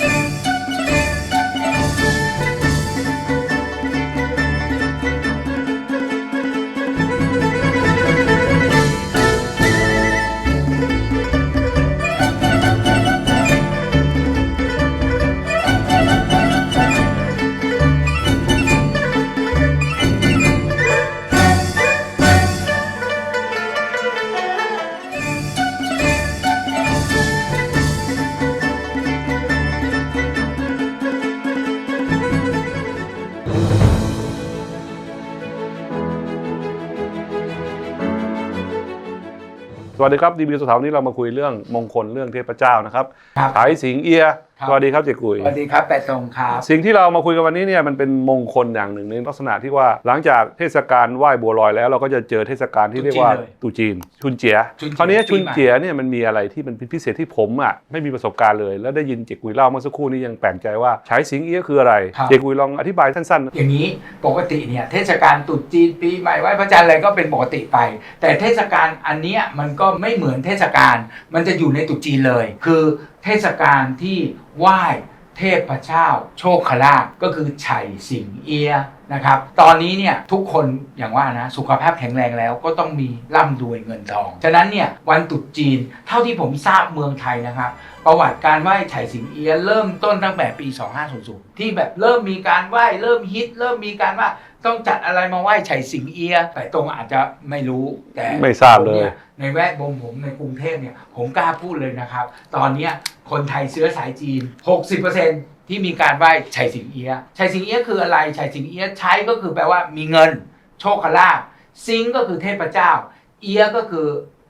ส วัสดีครับดีบีสุถาวันนี้เรามาคุยเรื่องมงคลเรื่องเทพเจ้านะครับครับขายสิงเอียครับ สวัสดีครับเจ๊กุยสวัสดีครับแปดตรงครับสิ่งที่เรามาคุยกันวันนี้เนี่ยมันเป็นมงคลอย่างหนึ่งในลักษณะที่ว่าหลังจากเทศกาลไหว้บัวลอยแล้ว เราก็จะเจอเทศกาลที่เรียกว่าตรุษจีนชุนเจียชุนเจียคราวนี้ปีชุนใหม่เจียเนี่ยมันมีอะไรที่มันเป็นพิเศษที่ผมอะไม่มีประสบการณ์เลย แล้วได้ยินเจ๊กุยเล่าเมื่อสักครู่นี้ยังแปลกใจว่าใช้สิงเอียคืออะไรครับเจ๊กุยลองอธิบายสั้นอย่างนี้ปกติเนี่ยเทศกาลตรุษจีนปีใหม่ไหว้พระจันทร์อะไรก็เป็นปกติไป แต่เทศกาลอันเนี้ยมันก็ไม่เหมือนเทศกาลมันจะอยู่ในตรุษจีนเลย คือเทศกาลที่ไหว้เทพเจ้าโชคลาภก็คือไฉสิงเอีย นะครับ ตอนนี้เนี่ยทุกคนอย่างว่านะสุขภาพแข็งแรงแล้วก็ต้องมีร่ำรวยเงินทอง ฉะนั้นเนี่ยวันตรุษจีนเท่าที่ผมทราบเมืองไทยนะครับประวัติการไหว้ไฉสิงเอียะเริ่มต้นตั้งแต่ปี 2500 ที่แบบเริ่มมีการไหว้เริ่มฮิต เริ่มมีการว่าต้องจัดอะไรมาไหว้ไฉสิงเอียะแต่ตรงอาจจะไม่รู้แต่ไม่ทราบเลยผมนี่ในแวดวงผมในกรุงเทพเนี่ยผมกล้าพูดเลยนะครับ ตอนเนี้ยคนไทยเชื้อสายจีน 60% ที่มีการไหว้ไฉสิงเอียะไฉสิงเอียะคืออะไรไฉสิงเอียะใช้ก็คือแปลว่ามีเงิน โชคลาภซิงก็คือเทพเจ้า เอียะก็คือ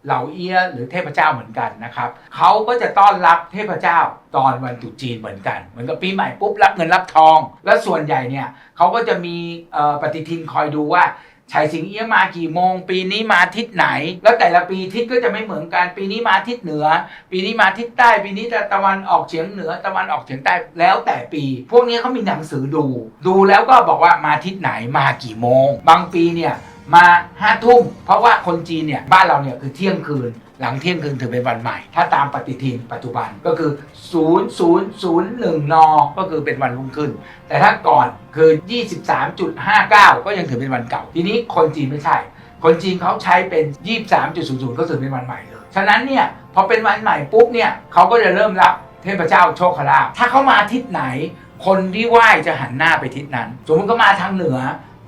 เหล่าเอียะหรือเทพเจ้าเหมือนกันนะครับเขาก็จะต้อนรับเทพเจ้าตอนวันตรุษจีนเหมือนกัน เหมือนกับปีใหม่ปุ๊บรับเงินรับทอง แล้วส่วนใหญ่เนี่ยเขาก็จะมีปฏิทินคอยดูว่า ชายสิงเอี้ยมากี่โมง ปีนี้มาทิศไหน แล้วแต่ละปีทิศก็จะไม่เหมือนกัน ปีนี้มาทิศเหนือ ปีนี้มาทิศใต้ ปีนี้จะตะวันออกเฉียงเหนือ ตะวันออกเฉียงใต้แล้วแต่ปี พวกนี้เขามีหนังสือดู ดูแล้วก็บอกว่ามาทิศไหนมากี่โมง บางปีเนี่ย มาห้าทุ่มเพราะว่าคนจีนเนี่ยบ้านเราเนี่ยคือเที่ยงคืน หลังเที่ยงคืนถือเป็นวันใหม่ ถ้าตามปฏิทินปัจจุบันก็คือ 0001 น ก็คือเป็นวันรุ่งขึ้น แต่ถ้าก่อนคือ 23.59 ก็ยังถือเป็นวันเก่า ทีนี้คนจีนไม่ใช่ คนจีนเขาใช้เป็น 23.00 ก็ถือเป็นวันใหม่เลยฉะนั้นเนี่ยพอเป็นวันใหม่ปุ๊บเนี่ยเขาก็จะเริ่มรับเทพเจ้าโชคลาภถ้าเขามาทิศไหน คนที่ไหว้จะหันหน้าไปทิศนั้น สมมติเขามาทางเหนือ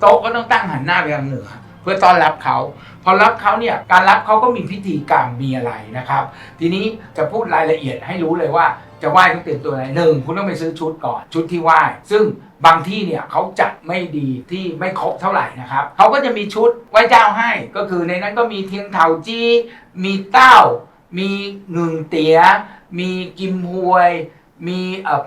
โต๊ะก็ต้องตั้งหันหน้าไปทางเหนือ เพื่อต้อนรับเขาพอรับเขาเนี่ยการรับเขาก็มีพิธีกรรมมีอะไรนะครับ ทีนี้จะพูดรายละเอียดให้รู้เลยว่าจะไหว้ต้องเตรียมตัวอะไรหนึ่งคุณต้องไปซื้อชุดก่อนชุดที่ไหว้ซึ่งบางที่เนี่ยเขาจัดไม่ดีที่ไม่ครบเท่าไหร่นะครับเขาก็จะมีชุดไหว้เจ้าให้ ก็คือในนั้นก็มีเทียงเถาจี้มีเต้า มีหนึ่งเตีย มีกิมฮวย มี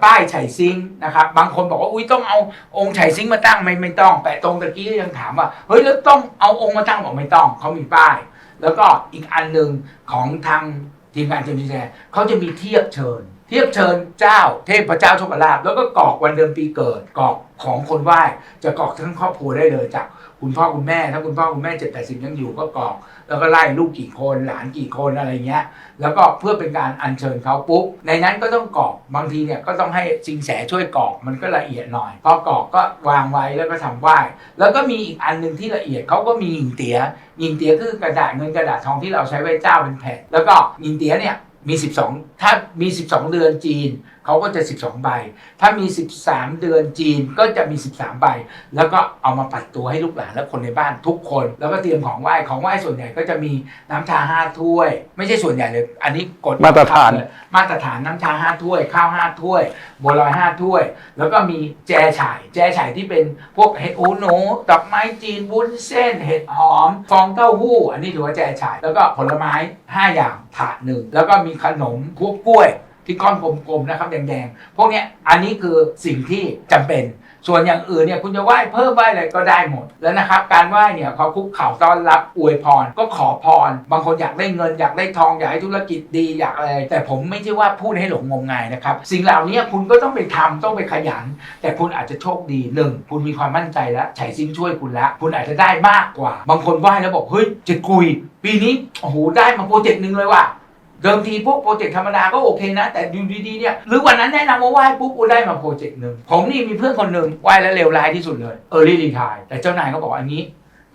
ป้ายไฉซิงนะครับบางคนบอกว่าอุ้ยต้องเอาองค์ไฉซิงมาตั้งไม่ไม่ต้องแต่ตรงตะกี้ก็ยังถามว่าเฮ้ยแล้วต้องเอาองค์มาตั้งบอกไม่ต้องเขามีป้าย แล้วก็อีกอันหนึ่งของทางทีมงานเจมิแชร์เขาจะมีเทียบเชิญ เทียบเชิญเจ้า เทพเจ้าโชคลาภแล้วก็กรอกวันเดือนปีเกิดกรอกของคนไหว้จะกรอกทั้งครอบครัวได้เลยจาก คุณพ่อคุณแม่ถ้าคุณพ่อคุณแม่เจ็ดแปดสิบยังอยู่ก็กรอกแล้วก็ไล่ลูกกี่คนหลานกี่คนอะไรเงี้ย แล้วก็เพื่อเป็นการอัญเชิญเขาปุ๊บในนั้นก็ต้องกรอกบางทีเนี่ยก็ต้องให้สิงแสช่วยกรอกมันก็ละเอียดหน่อยพอกรอกก็วางไว้แล้วก็ทำไหว้แล้วก็มีอีกอันหนึ่งที่ละเอียดเขาก็มีหิงเตียหิงเตียคือกระดาษเงินกระดาษทองที่เราใช้ไหว้เจ้าเป็นแผ่นแล้วก็หิงเตียเนี่ยมี 12 ถ้ามี 12 เดือนจีน เขาก็จะ 12 ใบ ถ้ามี 13 เดือนจีนก็จะมี 13 ใบ แล้วก็เอามาปัดตัวให้ลูกหลานและคนในบ้านทุกคน แล้วก็เตรียมของไหว้ของไหว้ส่วนใหญ่ก็จะมีน้ำชาห้าถ้วย ไม่ใช่ส่วนใหญ่เลย อันนี้กฎมาตรฐานเลยมาตรฐานน้ำชาห้าถ้วย ข้าวห้าถ้วยบัวลอยห้าถ้วย แล้วก็มีแจฉ่าย แจฉ่ายที่เป็นพวกเห็ดหูหนูดอกไม้จีนวุ้นเส้น เห็ดหอม ฟองเต้าหู้ อันนี้ถือว่าแจฉ่าย แล้วก็ผลไม้ 5 อย่างถาดหนึ่งแล้วก็มีขนมพวกกล้วย ที่ก้อนกลมๆนะครับแดงๆพวกนี้อันนี้คือสิ่งที่จำเป็น ส่วนอย่างอื่นเนี่ยคุณจะไหว้เพิ่มไหว้อะไรก็ได้หมด แล้วนะครับ การไหว้เนี่ยเขาคุกเข่าต้อนรับอวยพร ก็ขอพร บางคนอยากได้เงินอยากได้ทองอยากให้ธุรกิจดีอยากอะไรแต่ผมไม่ใช่ว่าพูดให้หลงงมงายนะครับ สิ่งเหล่านี้คุณก็ต้องไปทำต้องไปขยัน แต่คุณอาจจะโชคดีหนึ่งคุณมีความมั่นใจแล้วไฉซิงช่วยคุณแล้วคุณอาจจะได้มากกว่า บางคนไหว้แล้วบอกเฮ้ยเจะกุย ปีนี้โอ้โหได้มาโปรเจกต์หนึ่งเลยว่ะ เดิมทีพวกโปรเจกต์ธรรมดาก็โอเคนะ แต่อยู่ดีๆเนี่ยหรือวันนั้นแนะนำว่าไหว้ปุ๊บกูได้มาโปรเจกต์หนึ่งผมนี่มีเพื่อนคนหนึ่งไหว้แล้วเลวร้ายที่สุดเลยเออรี่รีทายแต่เจ้านายเขาบอกอันนี้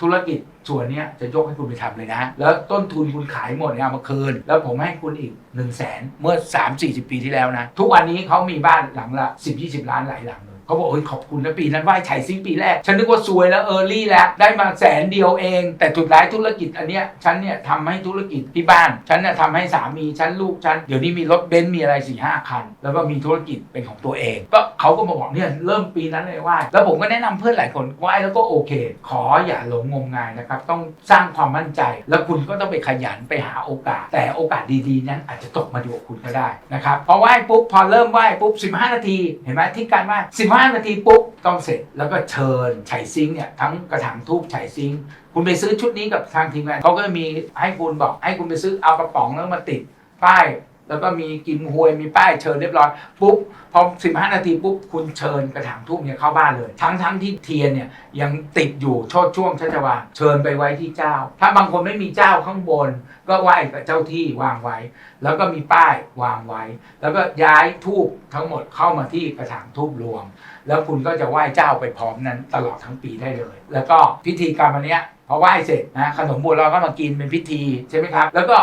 ธุรกิจส่วนนี้จะยกให้คุณไปทำเลยนะ แล้วต้นทุนคุณขายหมดเนี่ยเอามาคืน แล้วผมให้คุณอีก1นึ่งแสนเมื่อ 3 4 0 ปีที่แล้วนะ ทุกวันนี้เขามีบ้านหลังละ 10 20 ล้านหลายหลัง เขาบอกเอ้ยขอบคุณนะปีนั้นไหว้ไฉซิงปีแรก ฉันนึกว่าซวยแล้วเออร์ลี่แล้วได้มาแสนเดียวเอง แต่สุดท้ายธุรกิจอันเนี้ยฉันเนี่ยทำให้ธุรกิจที่บ้าน ฉันเนี่ยทำให้สามีฉันลูกฉันเดี๋ยวนี้มีรถเบนซ์มีอะไร4ี่ห้าคัน แล้วก็มีธุรกิจเป็นของตัวเอง ก็เขาก็มาบอกเนี่ยเริ่มปีนั้นเลยไหว้แล้วผมก็แนะนำเพื่อนหลายคนไหว้แล้วก็โอเค ขออย่าหลงงมงายนะครับต้องสร้างความมั่นใจ แล้วคุณก็ต้องไปขยันไปหาโอกาส แต่โอกาสดีๆ นั้นอาจจะตกมาดูกับคุณก็ได้นะครับพอไหว้ปุ๊บพอเริ่มไหว้ปุ๊บ15 นาทีเห็นไหมที่การไหว้15 5นาทีปุ๊บต้องเสร็จแล้วก็เชิญไฉซิงเนี่ยทั้งกระถางทูบไฉซิงค์คุณไปซื้อชุดนี้กับทางทีมงานเขาก็มีให้คุณบอกให้คุณไปซื้อเอากระป๋องแล้วมาติดป้าย แล้วก็มีกิมฮวยมีป้ายเชิญเรียบร้อยปุ๊บพอ 15 นาทีปุ๊บคุณเชิญกระถางทูบเนี่ยเข้าบ้านเลย ทั้งทั้งที่เทียนเนี่ยยังติดอยู่ชดช่วงชัชวาเชิญไปไว้ที่เจ้า ถ้าบางคนไม่มีเจ้าข้างบน ก็ไหว้กับเจ้าที่วางไว้ แล้วก็มีป้ายวางไว้ แล้วก็ย้ายทูบทั้งหมดเข้ามาที่กระถางทูบรวม แล้วคุณก็จะไหว้เจ้าไปพร้อมนั้นตลอดทั้งปีได้เลย แล้วก็พิธีกรรมอันเนี้ยพอไหว้เสร็จนะขนมบัวลอยก็มากินเป็นพิธีใช่ไหมครับ แล้วก็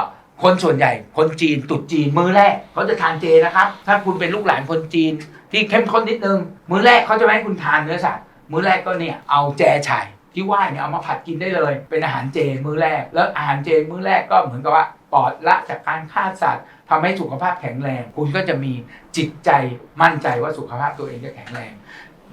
คนส่วนใหญ่คนจีนตุดจีนมื้อแรกเขาจะทานเจนะครับ ถ้าคุณเป็นลูกหลานคนจีน ที่เข้มข้นนิดนึง มื้อแรกเขาจะไม่ให้คุณทานเนื้อสัตว์มื้อแรกก็เนี่ยเอาแจไฉที่ไหว้เนี่ยเอามาผัดกินได้เลย เป็นอาหารเจมื้อแรก แล้วอาหารเจมื้อแรกก็เหมือนกับว่าปลอดละจากการฆ่าสัตว์ทำให้สุขภาพแข็งแรง คุณก็จะมีจิตใจมั่นใจว่าสุขภาพตัวเองจะแข็งแรง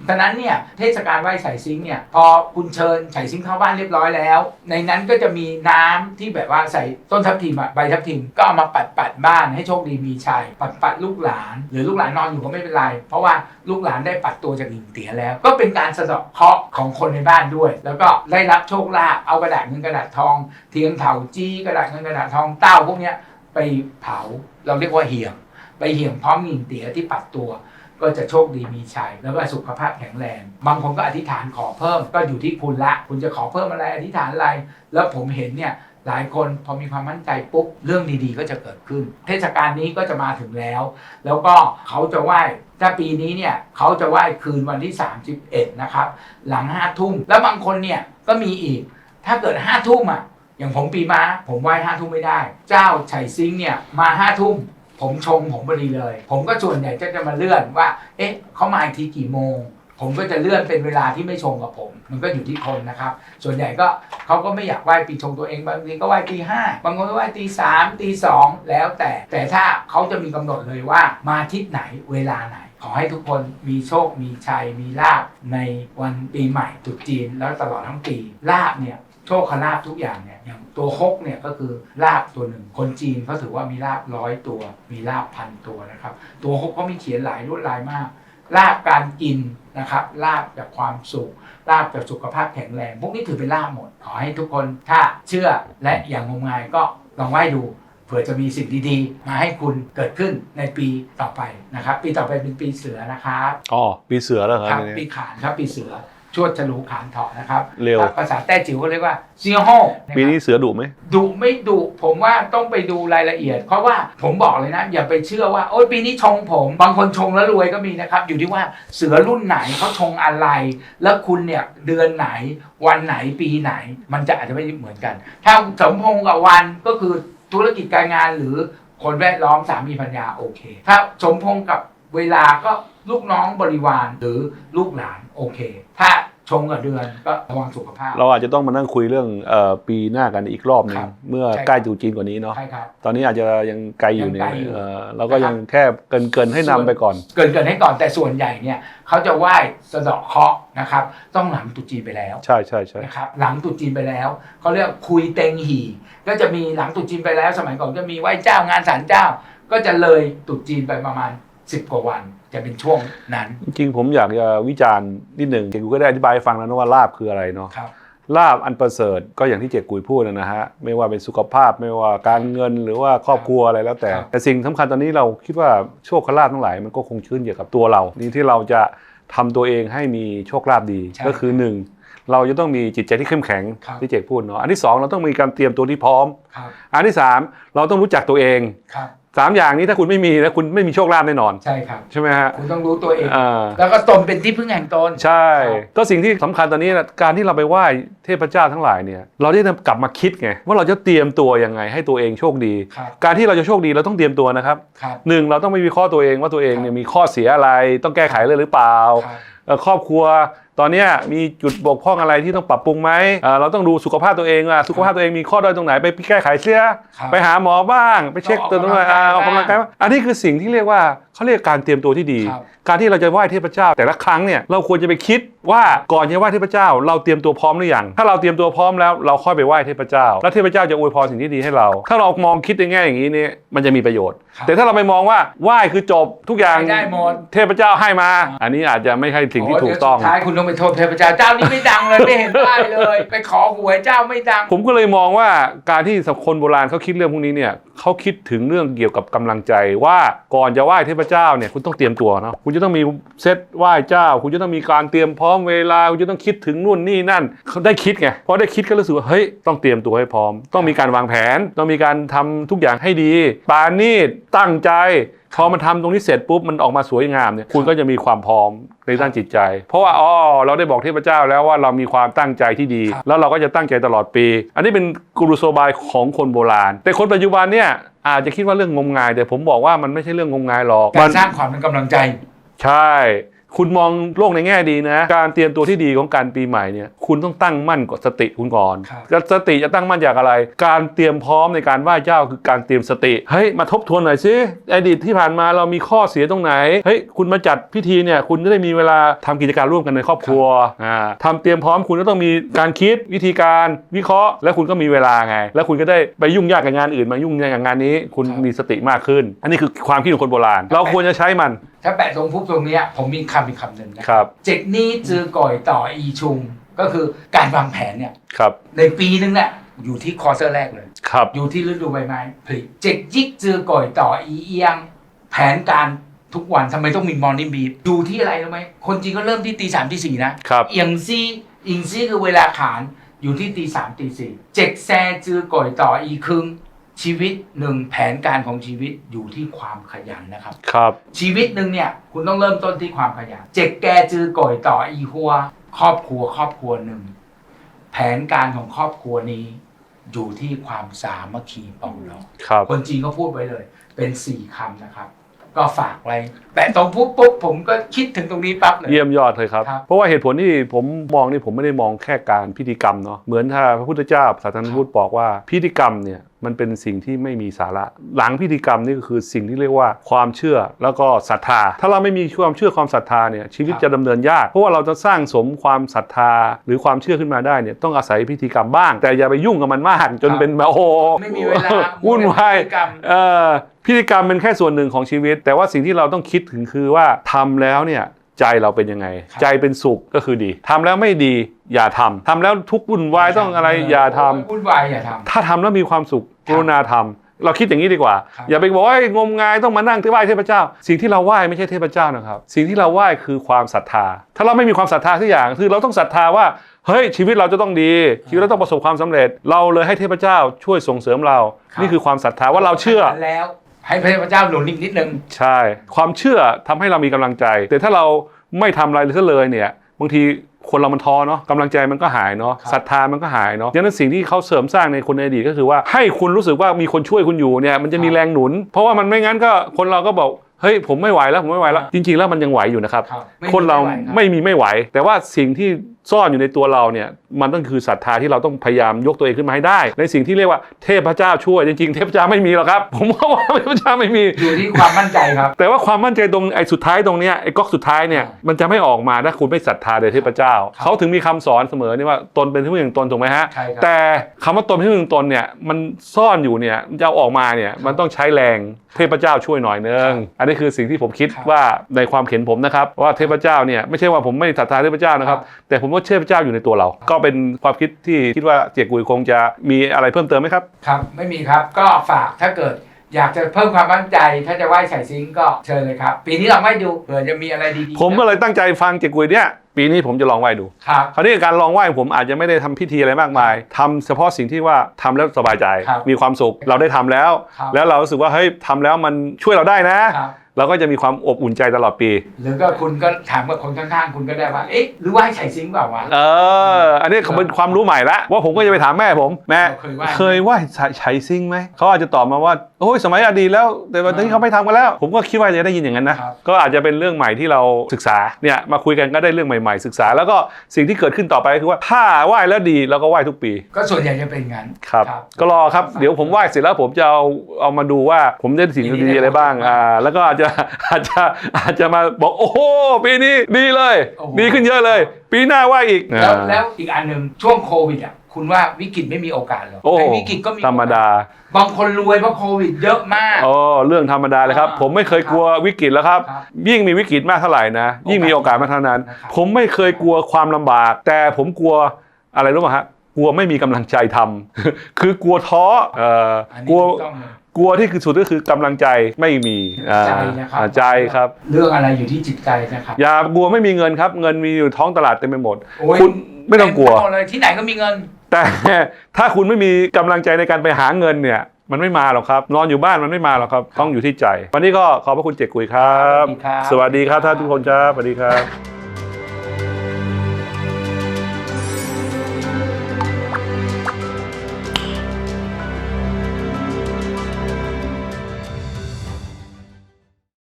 ดังนั้นเนี่ยเทศกาลไหว้ไฉซิงเนี่ยพอคุณเชิญไฉซิงเข้าบ้านเรียบร้อยแล้ว ในนั้นก็จะมีน้ำที่แบบว่าใส่ต้นทับทิมอะใบทับทิมก็เอามาปัดปัดบ้านให้โชคดีมีชัยปัดปัดลูกหลาน หรือลูกหลานนอนอยู่ก็ไม่เป็นไร เพราะว่าลูกหลานได้ปัดตัวจากหญิงเตี๋ยแล้ว ก็เป็นการสะเดาะเคราะห์ของคนในบ้านด้วย แล้วก็ได้รับโชคลาภเอากระดาษเงินกระดาษทอง เทียนเถาจี้กระดาษเงินกระดาษทองเต้าพวกเนี้ยไปเผาเราเรียกว่าเหี่ยงไปเหี่ยงพร้อมหญิงเตี๋ยที่ปัดตัว ก็จะโชคดีมีชัยแล้วก็สุขภาพแข็งแรง บางคนก็อธิษฐานขอเพิ่มก็อยู่ที่คุณละ คุณจะขอเพิ่มอะไรอธิษฐานอะไร แล้วผมเห็นเนี่ยหลายคนพอมีความมั่นใจปุ๊บเรื่องดีๆ ก็จะเกิดขึ้น เทศกาลนี้ก็จะมาถึงแล้ว แล้วก็เขาจะไหว้ถ้าปีนี้เนี่ยเขาจะไหว้คืนวันที่ 31 นะครับ หลังห้าทุ่มแล้วบางคนเนี่ยก็มีอีก ถ้าเกิดห้าทุ่มอะอย่างผมปีม้าผมไหว้ห้าทุ่มไม่ได้ เจ้าไฉซิงเนี่ยมาห้าทุ่ม ผมชงผมพอดีเลย ผมก็ส่วนใหญ่จะจะมาเลื่อนว่า เอ๊ะเขามาอีกทีกี่โมง ผมก็จะเลื่อนเป็นเวลาที่ไม่ชงกับผม มันก็อยู่ที่คนนะครับ ส่วนใหญ่ก็เขาก็ไม่อยากไหว้ปีชงตัวเองบางทีก็ไหว้ตีห้าบางคนก็ไหว้ตีสามตีสองแล้วแต่ แต่ถ้าเขาจะมีกำหนดเลยว่ามาทิศไหนเวลาไหน ขอให้ทุกคนมีโชค มีชัย มีลาบในวันปีใหม่ตรุษจีนแล้วตลอดทั้งปีลาบเนี่ยโชคลาภทุกอย่างเนี่ยอย่าง ตัวฮกเนี่ยก็คือลาบตัวหนึ่ง คนจีนเขาถือว่ามีลาบร้อยตัว มีลาบพันตัวนะครับ ตัวฮกเขามีเขียนหลายลวดลายมาก ลาบการกินนะครับลาบจากความสุขลาบจากสุขภาพแข็งแรง พวกนี้ถือเป็นลาบหมด ขอให้ทุกคนถ้าเชื่อและอย่างงมงายก็ลองไหว้ดูเผื่อจะมีสิ่งดีๆ มาให้คุณเกิดขึ้นในปีต่อไปนะครับ ปีต่อไปเป็นปีเสือนะครับอ๋อปีเสือแล้วครับครับอันนี้ปีขานครับปีเสือ ชวดฉลูขานเถาะนะครับเร็ว ภาษาแต้จิ๋วเขาเรียกว่าเซียโฮปีนี้เสือดุไหมดุไม่ดุผมว่าต้องไปดูรายละเอียด เพราะว่าผมบอกเลยนะ อย่าไปเชื่อว่า โอ้ยปีนี้ชงผม บางคนชงแล้วรวยก็มีนะครับ อยู่ที่ว่าเสือรุ่นไหนเขาชงอะไร แล้วคุณเนี่ยเดือนไหนวันไหนปีไหน มันจะอาจจะไม่เหมือนกัน ถ้าสมพงษ์กับวันก็คือธุรกิจการงานหรือคนแวดล้อมสามีภรรยาโอเค ถ้าสมพงษ์กับเวลาก็ลูกน้องบริวารหรือลูกหลานโอเค ถ้า ชงกับเดือนก็ระวังสุขภาพ เราอาจจะต้องมานั่งคุยเรื่องเอ่อปีหน้ากันอีกรอบหนึคงรับเมื่อใช่ครับ ใกล้ตรุษจีนกว่านี้เนาะใช่ครับ ตอนนี้อาจจะยังไกลอยู่ยังเนี่ยไกลอยู่เอ่อเราก็นะครับยังแค่เกินเกินๆให้นำไปก่อน เกรินเกรินให้ก่อนแต่ส่วนใหญ่เนี่ยเขาจะไหว้สะเดาะเคราะห์นะครับ ต้องหลังตรุษจีนไปแล้วใช่ใช่ใช่นะครับหลังตรุษจีนไปแล้วเขาเรียกคุยเต็งหี่ ก็จะมีหลังตรุษจีนไปแล้ว สมัยก่อนจะมีไหว้เจ้างานศาลเจ้า ก็จะเลยตรุษจีนไปประมาณ 10 กว่าวัน จะเป็นช่วงนั้น จริงๆผมอยากจะวิจารณ์นิดหนึ่งเจกุยก็ได้อธิบายให้ฟังแล้วนะว่าลาบคืออะไรเนาะครับลาบอันประเสริฐก็อย่างที่เจกุยพูดนะฮะไม่ว่าเป็นสุขภาพไม่ว่าการเงินหรือว่าครอบครัวอะไรแล้วแต่ครับแต่สิ่งสำคัญตอนนี้เราคิดว่าโชคลาภทั้งหลายมันก็คงชื่นเกี่ยวกับตัวเรานี่ที่เราจะทำตัวเองให้มีโชคลาภดีใช่ก็คือหนึ่งเราจะต้องมีจิตใจที่เข้มแข็งครับที่เจกพูดเนาะอันที่สองเราต้องมีการเตรียมตัวที่พร้อมครับอันที่สามเราต้องรู้จักตัวเองครับ สามอย่างนี้ถ้าคุณไม่มีแล้วคุณไม่มีโชคลาภแน่นอน ใช่ครับ ใช่ไหมฮะคุณต้องรู้ตัวเอง อ่าแล้วก็ตนเป็นที่พึ่งแห่งตน ใช่ครับก็สิ่งที่สำคัญตอนนี้นะการที่เราไปไหว้เทพเจ้าทั้งหลายเนี่ยเราได้กลับมาคิดไงว่าเราจะเตรียมตัวยังไงให้ตัวเองโชคดี ครับ การที่เราจะโชคดีเราต้องเตรียมตัวนะครับครับ หนึ่งเราต้องไม่วิเคราะห์ตัวเองว่าตัวเองเนี่ยมีข้อเสียอะไรต้องแก้ไขเลยหรือเปล่า ครับ เอ่อครอบครัวตอนเนี้ยมีจุดบกพร่องอะไรที่ต้องปรับปรุงไหมเอ่อเราต้องดูสุขภาพตัวเองว่าสุขภาพตัวเองมีข้อด้อยตรงไหนไปแก้ไขเสียครับไปหาหมอบ้าง ไปเช็คตัวตรงไหนอ่าออกกำลังกายบ้างอันนี้คือสิ่งที่เรียกว่าเขาเรียกการเตรียมตัวที่ดีครับการที่เราจะไหว้เทพเจ้า แต่ละครั้งเนี่ยเราควรจะไปคิดว่าก่อนจะไหว้เทพเจ้า เราเตรียมตัวพร้อมหรือยังถ้าเราเตรียมตัวพร้อมแล้วเราค่อยไปไหว้เทพเจ้า แล้วเทพเจ้าจะอวยพรสิ่งที่ดีให้เรา ถ้าเรามองคิดในแง่อย่างนี้เนี่ยมันจะมีประโยชน์ครับแต่ถ้าเราไปมองว่าไหว้คือจบทุกอย่างไม่ได้หมดเทพเจ้าให้มา อันนี้อาจจะไม่ใช่สิ่งที่ถูกต้องโเดี๋ยวสุดท้ายคุณต้องไปโทษเทพเจ้าเจ้านี้ไม่ดังเลยไม่เห็นได้เลย ไปขอหวยเจ้าไม่ดัง ผมก็เลยมองว่าการที่คนโบราณเขาคิดเรื่องพวกนี้เนี่ยเขาคิดถึงเรื่องเกี่ยวกับกำลังใจว่าก่อนจะไหว้เทพเจ้าเนี่ยคุณต้องเตรียมตัวเนาะคุณจะต้องมีเซตไหว้เจ้า คุณจะต้องมีการเตรียมพร้อมเวลาคุณจะต้องคิดถึงนู่นนี่นั่นเขาได้คิดไงพอได้คิดก็รู้สึกว่าเฮ้ยต้องเตรียมตัวให้พร้อม ต้องมีการวางแผน ต้องมีการทำทุกอย่างให้ดีปานีตตั้งใจ พอมันทำตรงนี้เสร็จปุ๊บมันออกมาสวยงามเนี่ยคุณก็จะมีความพร้อมในด้านจิตใจ เพราะว่าอ๋อเราได้บอกเทพเจ้าแล้วว่าเรามีความตั้งใจที่ดีครับแล้วเราก็จะตั้งใจตลอดปี อันนี้เป็นกุรุโซบายของคนโบราณ แต่คนปัจจุบันเนี่ยอาจจะคิดว่าเรื่องงมงาย แต่ผมบอกว่ามันไม่ใช่เรื่องงมงายหรอกกามัรสร้างความเป็นกำลังใจ ใช่ คุณมองโลกในแง่ดีนะ การเตรียมตัวที่ดีของการปีใหม่เนี่ยคุณต้องตั้งมั่นกับสติคุณก่อนครับแล้วสติจะตั้งมั่นจากอะไร การเตรียมพร้อมในการไหว้เจ้าคือการเตรียมสติเฮ้ยมาทบทวนหน่อยสิอดีตที่ผ่านมาเรามีข้อเสียตรงไหนเฮ้ยคุณมาจัดพิธีเนี่ยคุณจะได้มีเวลาทำกิจการร่วมกันในครอบครัวอ่าทำเตรียมพร้อมคุณก็ต้องมีการคิดวิธีการวิเคราะห์ และคุณก็มีเวลาไง แล้วคุณก็ได้ไปยุ่งยากกับงานอื่นมายุ่งยากกับงานนี้ คุณครับมีสติมากขึ้น อันนี้คือความคิดของคนโบราณ เราควรจะใช้มัน ถ้าแปะตรงปุ๊บตรงเนี้ยผมมีคำอีกคำหนึ่งนะครับเจกนี้จือก่อยต่ออีชุง ก็คือการวางแผนเนี่ยครับในปีนึงเนี่ยอยู่ที่คอร์เซอร์แรกเลยครับอยู่ที่ฤดูใบไม้ผลิเจกยิกจือก่อยต่ออีเอียง แผนการทุกวันทำไมต้องมีมอร์นิ่งบีดูที่อะไรรู้ไหมคนจีนก็เริ่มที่ตีสามตีสี่นะครับเอียงซีเอียงซีคือเวลาขานอยู่ที่ตีสามตีสี่เจกแซจือก่อยต่ออีครึ่ง ชีวิตหนึ่งแผนการของชีวิตอยู่ที่ความขยันนะครับ ครับ ชีวิตหนึ่งเนี่ยคุณต้องเริ่มต้นที่ความขยันเจ็กแกจือก่อยต่ออีหัว ครอบครัวครอบครัวหนึ่งแผนการของครอบครัวนี้ อยู่ที่ความสามัคคีปองดองครับ คนจีนก็พูดไว้เลย เป็นสี่คำนะครับ ก็ฝากไว้ แต่ตรงปุ๊บปุ๊บผมก็คิดถึงตรงนี้ปั๊บเลย เยี่ยมยอดเลยครับ ครับเพราะว่าเหตุผลที่ผมมองนี่ผมไม่ได้มองแค่การพิธีกรรมเนาะเหมือนถ้าพระพุทธเจ้าศาสนาพุทธบอกว่าพิธีกรรมเนี่ย มันเป็นสิ่งที่ไม่มีสาระ หลังพิธีกรรมนี่ก็คือสิ่งที่เรียกว่าความเชื่อแล้วก็ศรัทธา ถ้าเราไม่มีความเชื่อความศรัทธาเนี่ยชีวิตจะดำเนินยาก เพราะว่าเราจะสร้างสมความศรัทธา หรือความเชื่อขึ้นมาได้เนี่ยต้องอาศัยพิธีกรรมบ้าง แต่อย่าไปยุ่งกับมันมาก จนเป็นแบบโอ้โหไม่มีเวลาวุ่นวายพิธีกรรมเออพิธีกรรมเป็นแค่ส่วนหนึ่งของชีวิต แต่ว่าสิ่งที่เราต้องคิดถึงคือว่าทำแล้วเนี่ย ใจเราเป็นยังไงครับใจเป็นสุขก็คือดีทำแล้วไม่ดีอย่าทำทำแล้วทุกข์วุ่นวายต้องอะไรอย่าทำวุ่นวายอย่าทำถ้าทำแล้วมีความสุขคกรับรุณาทำเราคิดอย่างนี้ดีกว่าครับอย่าไปบอกว่าเอ้ยงมงายต้องมานั่งที่ไหว้เทพเจ้า สิ่งที่เราไหว้ไม่ใช่เทพเจ้านะครับ สิ่งที่เราไหว้คือความศรัทธา ถ้าเราไม่มีความศรัทธาสักอย่าง คือเราต้องศรัทธาว่าเฮ้ยชีวิตเราจะต้องดี ชีวิตเราต้องประสบความสำเร็จ เราเลยให้เทพเจ้าช่วยส่งเสริมเราครับนี่คือความศรัทธาว่าเราเชื่อแล้ว ให้พระเจ้าหนุนอีกนิดนึงใช่ ความเชื่อทำให้เรามีกำลังใจ แต่ถ้าเราไม่ทำอะไรเลยเลยเนี่ยบางทีคนเรามันท้อเนาะกำลังใจมันก็หายเนาะครับศรัทธามันก็หายเนาะดังนั้นสิ่งที่เขาเสริมสร้างในคนในอดีตก็คือว่าให้คุณรู้สึกว่ามีคนช่วยคุณอยู่เนี่ยมันจะมีแรงหนุน เพราะว่ามันไม่งั้นก็คนเราก็บอกเฮ้ยผมไม่ไหวแล้วผมไม่ไหวแล้ว จริง ๆ แล้วมันยังไหวอยู่นะครับครับไม่คนเราไหวครับไม่มีไม่ไหว แต่ว่าสิ่งที่ซ่อนอยู่ในตัวเราเนี่ยมันต้องคือศรัทธาที่เราต้องพยายามยกตัวเองขึ้นมาให้ได้ ในสิ่งที่เรียกว่าเทพเจ้าช่วยจริงๆเทพเจ้าไม่มีหรอกครับ ผมว่าว่าเทพเจ้าไม่มีอยู่ที่ความมั่นใจครับ แต่ว่าความมั่นใจตรงไอ้สุดท้ายตรงเนี้ยไอ้ก๊อกสุดท้ายเนี่ยอ่ามันจะไม่ออกมาถ้าคุณไม่ศรัทธาในเทพเจ้าครับเขาถึงมีคำสอนเสมอนี่ว่าตนเป็นที่พึ่งของตนถูกไหมฮะใช่ครับแต่คำว่าตนเป็นที่พึ่งของตนเนี่ยมันซ่อนอยู่เนี่ยจะเอาออกมาเนี่ยมันต้องใช้แรงเทพเจ้าช่วยหน่อยนึงอันนี้คือสิ่งที่ผมคิดครับว่าในความเห็นผมนะครับว่าเทพเจ้าเนี่ยไม่ใช่ว่าผมไม่ศรัทธาเทพเจ้านะครับ แต่ผมว่าเทพเจ้าอยู่ในตัวเรา ก็เป็นความคิดที่คิดว่าเจียกุยคงจะมีอะไรเพิ่มเติมไหมครับครับ ไม่มีครับก็ฝากถ้าเกิดอยากจะเพิ่มความมั่นใจ ถ้าจะไหว้ฉายซิงก็เชิญเลยครับ ปีนี้ลองไหว้ดูเผื่อจะมีอะไรดีๆผมก็เลยตั้งใจฟังเจกุยเนี่ยปีนี้ผมจะลองไหว้ดูครับคราวนี้การลองไหว้ผมอาจจะไม่ได้ทำพิธีอะไรมากมายทำเฉพาะสิ่งที่ว่าทำแล้วสบายใจครับมีความสุขเราได้ทำแล้วครับแล้วเรารู้สึกว่าเฮ้ยทำแล้วมันช่วยเราได้นะครับ เราก็จะมีความอบอุ่นใจตลอดปีหรือก็คุณก็ถามกับคนข้างๆ คุณก็ได้ว่า เอ๊ะ หรือไหว้ฉายซิงเปล่าวะ เออ อันนี้เป็นความรู้ใหม่ละว่าผมก็จะไปถามแม่ผม แม่ เราเคยไหว้ เคยไหว้ไฉซิงไหม เขาอาจจะตอบมาว่า โอ้ยสมัยอดีตแล้ว แต่วันนี้เขาไม่ทำกันแล้ว ผมก็คิดว่าจะได้ยินอย่างนั้นนะ ครับ ก็อาจจะเป็นเรื่องใหม่ที่เราศึกษา เนี่ยมาคุยกันก็ได้เรื่องใหม่ๆ ศึกษา แล้วก็สิ่งที่เกิดขึ้นต่อไปก็คือว่าถ้าไหว้แล้วดีเราก็ไหว้ทุกปี ก็ส่วนใหญ่จะเป็นงั้น ครับ ครับก็รอครับ เดี๋ยวผมไหว้เสร็จแล้วผมจะเอาเอามาดูว่าผมได้สิ่งดีๆอะไรบ้าง อ่า แล้วก็อาจจะอาจจะอาจจะมาบอกโอ้โหปีนี้ดีเลย โอ้โห ดีขึ้นเยอะเลย ปีหน้าไหว้อีกแล้วอ่าแล้วอีกอันหนึ่งช่วงโควิดอะคุณว่าวิกฤตไม่มีโอกาสเหรอโอ้ไอ้วิกฤตก็มีธรรมดาบางคนรวยเพราะโควิดเยอะมาก อ๋อเรื่องธรรมดาเลยครับ อ่าผมไม่เคยกลัววิกฤตแล้วครับ ครับยิ่งมีวิกฤตมากเท่าไหร่นะยิ่งมีโอกาสมากเท่านั้น นะครับ ผมไม่เคยกลัวความลำบาก แต่ผมกลัวอะไรรู้ไหมฮะกลัวไม่มีกำลังใจทำ คือกลัวท้อเอ่ออันนี้กลัว ถูกต้องเลย กลัวที่คือสุดก็คือกำลังใจไม่มีอ่าใจนะครับอ่าใจครับ เรื่องอะไรอยู่ที่จิตใจนะครับอย่ากลัวไม่มีเงินครับ เงินมีอยู่ท้องตลาดเต็มไปหมดโอ้ยคุณไม่ต้องกลัวเต็ปหมดเลยที่ไหนก็มีเงิน แต่ถ้าคุณไม่มีกำลังใจในการไปหาเงินเนี่ย มันไม่มาหรอกครับ นอนอยู่บ้านมันไม่มาหรอกครับ ต้องอยู่ที่ใจ วันนี้ก็ขอบพระคุณเจกกุยครับสวัสดีครับ สวัสดีครับท่านทุกคนครับสวัสดีครับ